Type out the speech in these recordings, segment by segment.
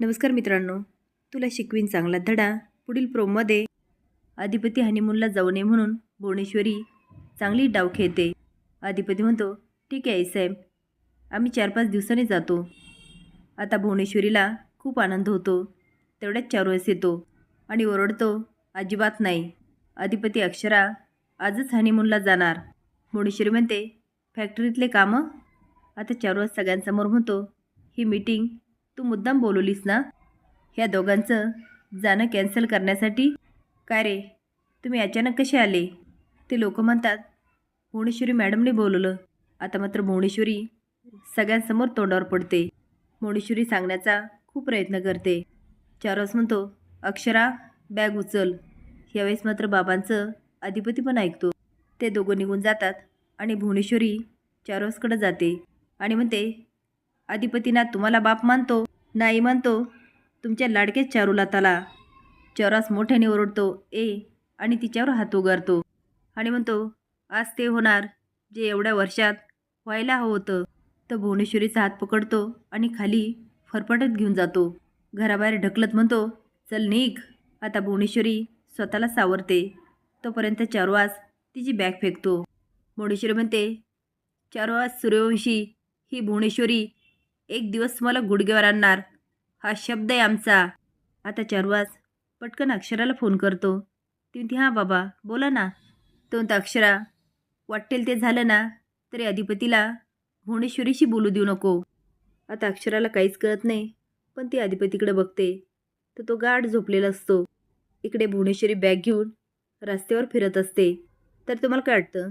नमस्कार मित्रांनो तुला शिकवीन चांगला धडा. पुढील प्रोममध्ये अधिपती हनीमूनला जाऊ नये म्हणून भुवनेश्वरी चांगली डाव खेळते. अधिपती म्हणतो ठीक आहे साहेब. आम्ही चार पाच दिवसांनी जातो. आता भुवनेश्वरीला खूप आनंद होतो. तेवढ्याच चार वेळेस येतो आणि ओरडतो अजिबात नाही. अधिपती अक्षरा आजच हनीमूनला जाणार. भुवनेश्वरी म्हणते फॅक्टरीतले कामं? आता चार वेळेस सगळ्यांसमोर म्हणतो ही मीटिंग तू मुद्दाम बोलवलीस ना? ह्या दोघांचं जाणं कॅन्सल करण्यासाठी? काय रे? तुम्ही अचानक कसे आले? ते लोक म्हणतात भुवनेश्वरी मॅडमने बोलवलं. आता मात्र भुवनेश्वरी सगळ्यांसमोर तोंडावर पडते. भुवनेश्वरी सांगण्याचा खूप प्रयत्न करते. चारवस म्हणतो अक्षरा बॅग उचल. यावेळेस मात्र बाबांचं अधिपती पण ऐकतो. ते दोघं निघून जातात आणि भुवनेश्वरी चारोसकडे जाते आणि म्हणते अधिपतीना तुम्हाला बाप मानतो. नाही म्हणतो. तुमच्या लाडकेच चारूला ताला. चौरास मोठ्याने ओरडतो ए आणि तिच्यावर हात उगारतो. आणि म्हणतो आज ते होणार जे एवढ्या वर्षात व्हायला हवं होतं. तर भुवनेश्वरीचा हात पकडतो आणि खाली फरफटत घेऊन जातो. घराबाहेर ढकलत म्हणतो चल निघ. आता भुवनेश्वरी स्वतःला सावरते. तोपर्यंत चारवास तिची बॅग फेकतो. भुवनेश्वरी म्हणते चारवास सूर्यवंशी ही भुवनेश्वरी एक दिवस मला गुडघ्यावर आणणार. हा शब्द आहे आमचा. आता चारवाज पटकन अक्षराला फोन करतो. ती म्हणते हां बाबा बोला ना. तो म्हणतो अक्षरा वाटेल ते झालं ना तरी अधिपतीला भुवनेश्वरीशी बोलू देऊ नको. आता अक्षराला काहीच कळत नाही पण ती अधिपतीकडे बघते. तर तो गाढ झोपलेला असतो. इकडे भुवनेश्वरी बॅग घेऊन रस्त्यावर फिरत असते. तर तुम्हाला काय वाटतं?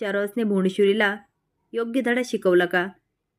चारवासने भुवनेश्वरीला योग्य धडा शिकवला का?